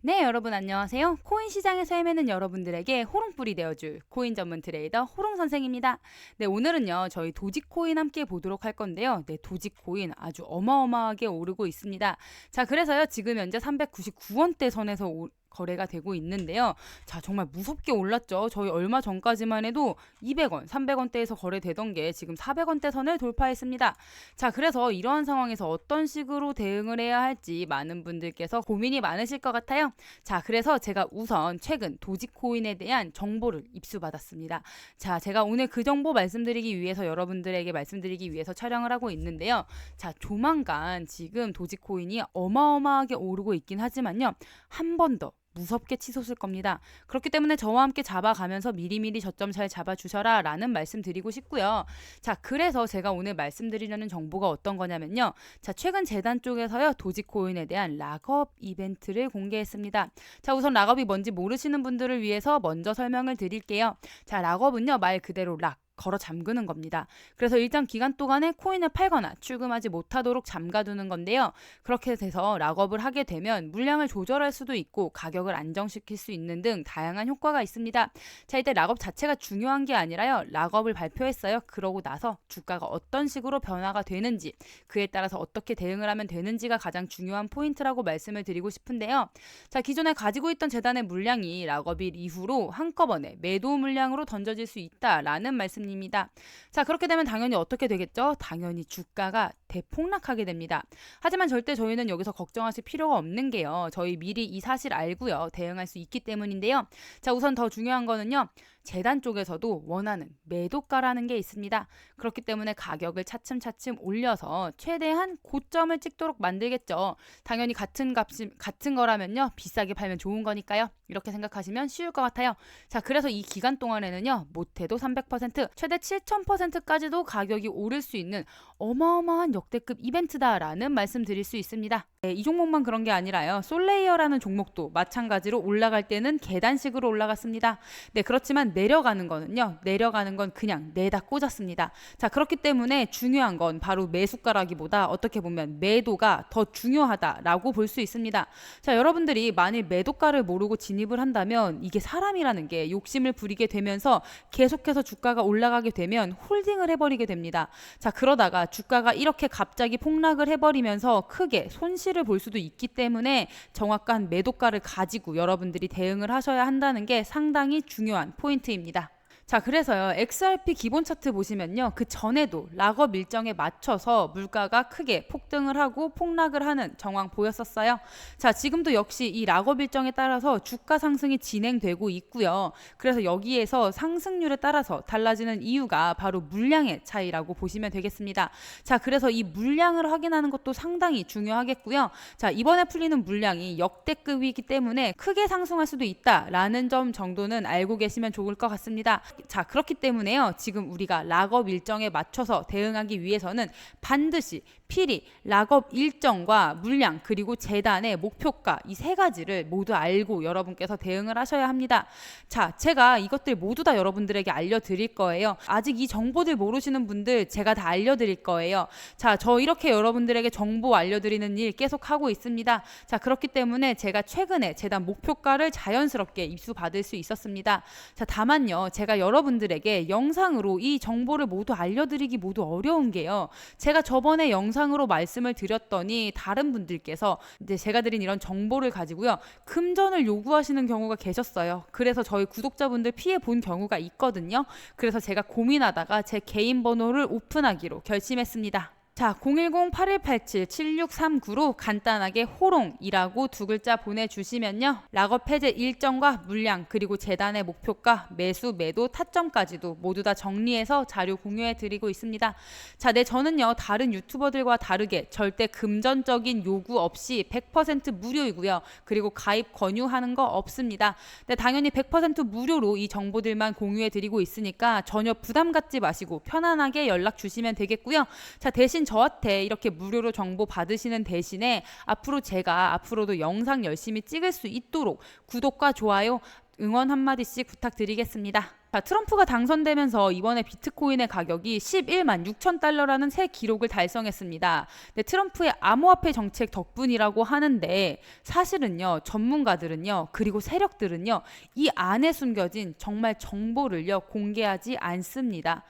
네, 여러분 안녕하세요. 코인 시장에서 헤매는 여러분들에게 호롱불이 되어줄 코인 전문 트레이더 호롱 선생입니다. 네, 오늘은요, 저희 도지코인 함께 보도록 할 건데요. 네, 도지코인 아주 어마어마하게 오르고 있습니다. 자, 그래서요, 지금 현재 399원대 선에서 오, 거래가 되고 있는데요. 자, 정말 무섭게 올랐죠. 저희 얼마 전까지만 해도 200원, 300원대에서 거래되던 게 지금 400원대 선을 돌파했습니다. 자, 그래서 이러한 상황에서 어떤 식으로 대응을 해야 할지 많은 분들께서 고민이 많으실 것 같아요. 자, 그래서 제가 우선 최근 도지코인에 대한 정보를 입수받았습니다. 자, 제가 오늘 그 정보 말씀드리기 위해서 여러분들에게 말씀드리기 위해서 촬영을 하고 있는데요. 자, 조만간 지금 도지코인이 어마어마하게 오르고 있긴 하지만요. 한 번 더 무섭게 치솟을 겁니다. 그렇기 때문에 저와 함께 잡아가면서 미리미리 저점 잘 잡아주셔라 라는 말씀 드리고 싶고요. 자, 그래서 제가 오늘 말씀드리려는 정보가 어떤 거냐면요. 자, 최근 재단 쪽에서요, 도지코인에 대한 락업 이벤트를 공개했습니다. 자, 우선 락업이 뭔지 모르시는 분들을 위해서 먼저 설명을 드릴게요. 자, 락업은요, 말 그대로 락. 걸어 잠그는 겁니다. 그래서 일정 기간 동안에 코인을 팔거나 출금하지 못하도록 잠가두는 건데요. 그렇게 돼서 락업을 하게 되면 물량을 조절할 수도 있고 가격을 안정시킬 수 있는 등 다양한 효과가 있습니다. 자, 이때 락업 자체가 중요한 게 아니라요. 락업을 발표했어요. 그러고 나서 주가가 어떤 식으로 변화가 되는지 그에 따라서 어떻게 대응을 하면 되는지가 가장 중요한 포인트라고 말씀을 드리고 싶은데요. 자, 기존에 가지고 있던 재단의 물량이 락업일 이후로 한꺼번에 매도 물량으로 던져질 수 있다라는 말씀 입니다. 자, 그렇게 되면 당연히 어떻게 되겠죠? 당연히 주가가 대폭락하게 됩니다. 하지만 절대 저희는 여기서 걱정하실 필요가 없는 게요. 저희 미리 이 사실 알고요. 대응할 수 있기 때문인데요. 자, 우선 더 중요한 거는요. 재단 쪽에서도 원하는 매도가라는 게 있습니다. 그렇기 때문에 가격을 차츰차츰 올려서 최대한 고점을 찍도록 만들겠죠. 당연히 같은 값이 같은 거라면요. 비싸게 팔면 좋은 거니까요. 이렇게 생각하시면 쉬울 것 같아요. 자, 그래서 이 기간 동안에는요. 못해도 300%, 최대 7000%까지도 가격이 오를 수 있는 어마어마한 역대급 이벤트다라는 말씀 드릴 수 있습니다. 네, 이 종목만 그런 게 아니라요. 솔레이어라는 종목도 마찬가지로 올라갈 때는 계단식으로 올라갔습니다. 네, 그렇지만 내려가는 거는요. 내려가는 건 그냥 내다 꽂았습니다. 자, 그렇기 때문에 중요한 건 바로 매수가라기보다 어떻게 보면 매도가 더 중요하다라고 볼 수 있습니다. 자, 여러분들이 만일 매도가를 모르고 진입을 한다면 이게 사람이라는 게 욕심을 부리게 되면서 계속해서 주가가 올라가게 되면 홀딩을 해버리게 됩니다. 자, 그러다가 주가가 이렇게 갑자기 폭락을 해버리면서 크게 손실 을 볼 수도 있기 때문에 정확한 매도가를 가지고 여러분들이 대응을 하셔야 한다는 게 상당히 중요한 포인트입니다. 자, 그래서요. XRP 기본 차트 보시면요. 그 전에도 락업 일정에 맞춰서 물가가 크게 폭등을 하고 폭락을 하는 정황 보였었어요. 자, 지금도 역시 이 락업 일정에 따라서 주가 상승이 진행되고 있고요. 그래서 여기에서 상승률에 따라서 달라지는 이유가 바로 물량의 차이라고 보시면 되겠습니다. 자, 그래서 이 물량을 확인하는 것도 상당히 중요하겠고요. 자, 이번에 풀리는 물량이 역대급이기 때문에 크게 상승할 수도 있다라는 점 정도는 알고 계시면 좋을 것 같습니다. 자, 그렇기 때문에요. 지금 우리가 락업 일정에 맞춰서 대응하기 위해서는 반드시 필히 락업 일정과 물량 그리고 재단의 목표가 이 세 가지를 모두 알고 여러분께서 대응을 하셔야 합니다. 자, 제가 이것들 모두 다 여러분들에게 알려드릴 거예요. 아직 이 정보들 모르시는 분들 제가 다 알려드릴 거예요. 자, 저 이렇게 여러분들에게 정보 알려드리는 일 계속 하고 있습니다. 자, 그렇기 때문에 제가 최근에 재단 목표가를 자연스럽게 입수받을 수 있었습니다. 자, 다만요, 제가 여러분들에게 영상으로 이 정보를 모두 알려드리기 모두 어려운 게요. 제가 저번에 영상 으로 말씀을 드렸더니 다른 분들께서 이제 제가 드린 이런 정보를 가지고요. 금전을 요구하시는 경우가 계셨어요. 그래서 저희 구독자분들 피해 본 경우가 있거든요. 그래서 제가 고민하다가 제 개인 번호를 오픈하기로 결심했습니다. 자, 010-8187-7639로 간단하게 호롱이라고 두 글자 보내주시면요. 락업 해제 일정과 물량 그리고 재단의 목표가 매수, 매도, 타점까지도 모두 다 정리해서 자료 공유해 드리고 있습니다. 자, 네, 저는요. 다른 유튜버들과 다르게 절대 금전적인 요구 없이 100% 무료이고요. 그리고 가입 권유하는 거 없습니다. 네, 당연히 100% 무료로 이 정보들만 공유해 드리고 있으니까 전혀 부담 갖지 마시고 편안하게 연락 주시면 되겠고요. 자, 대신 저한테 이렇게 무료로 정보 받으시는 대신에 앞으로 제가 앞으로도 영상 열심히 찍을 수 있도록 구독과 좋아요, 응원 한마디씩 부탁드리겠습니다. 자, 트럼프가 당선되면서 이번에 비트코인의 가격이 11만 6천 달러라는 새 기록을 달성했습니다. 네, 트럼프의 암호화폐 정책 덕분이라고 하는데 사실은요, 전문가들은요, 그리고 세력들은요, 이 안에 숨겨진 정말 정보를요, 공개하지 않습니다.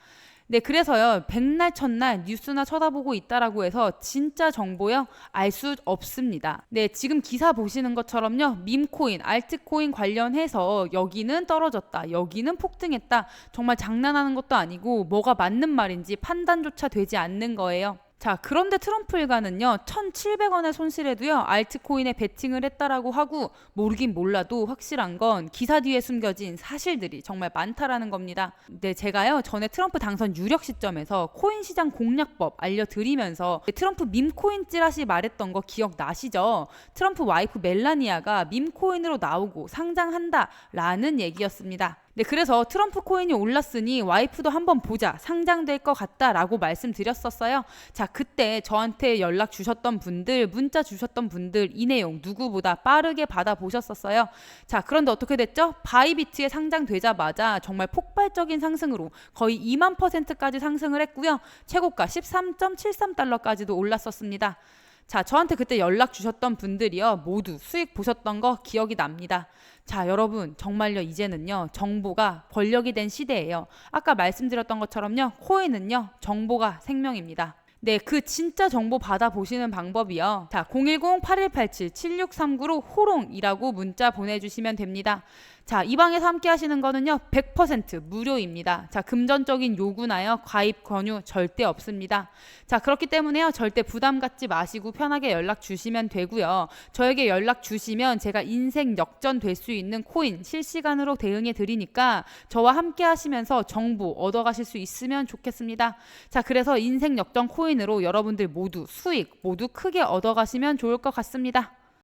네, 그래서요, 백날 첫날 뉴스나 쳐다보고 있다라고 해서 진짜 정보요, 알 수 없습니다. 네, 지금 기사 보시는 것처럼요, 밈코인, 알트코인 관련해서 여기는 떨어졌다, 여기는 폭등했다, 정말 장난하는 것도 아니고 뭐가 맞는 말인지 판단조차 되지 않는 거예요. 자, 그런데 트럼프 일가는요, 1,700원의 손실에도요, 알트코인에 베팅을 했다라고 하고, 모르긴 몰라도 확실한 건 기사 뒤에 숨겨진 사실들이 정말 많다라는 겁니다. 네, 제가요, 전에 트럼프 당선 유력 시점에서 코인 시장 공략법 알려드리면서 트럼프 밈코인 찌라시 말했던 거 기억나시죠? 트럼프 와이프 멜라니아가 밈코인으로 나오고 상장한다 라는 얘기였습니다. 네, 그래서 트럼프 코인이 올랐으니 와이프도 한번 보자. 상장될 것 같다라고 말씀드렸었어요. 자, 그때 저한테 연락 주셨던 분들, 문자 주셨던 분들 이 내용 누구보다 빠르게 받아 보셨었어요. 자, 그런데 어떻게 됐죠? 바이비트에 상장되자마자 정말 폭발적인 상승으로 거의 2만 퍼센트까지 상승을 했고요. 최고가 13.73달러까지도 올랐었습니다. 자, 저한테 그때 연락 주셨던 분들이요. 모두 수익 보셨던 거 기억이 납니다. 자, 여러분, 정말요, 이제는요, 정보가 권력이 된 시대예요. 아까 말씀드렸던 것처럼요, 코인은요, 정보가 생명입니다. 네, 그 진짜 정보 받아보시는 방법이요. 자, 010-8187-7639로 호롱이라고 문자 보내주시면 됩니다. 자, 이 방에서 함께 하시는 거는요, 100% 무료입니다. 자, 금전적인 요구나요, 가입 권유 절대 없습니다. 자, 그렇기 때문에요, 절대 부담 갖지 마시고 편하게 연락 주시면 되고요. 저에게 연락 주시면 제가 인생 역전 될 수 있는 코인 실시간으로 대응해 드리니까 저와 함께 하시면서 정보 얻어 가실 수 있으면 좋겠습니다. 자, 그래서 인생 역전 코인으로 여러분들 모두 수익 모두 크게 얻어 가시면 좋을 것 같습니다.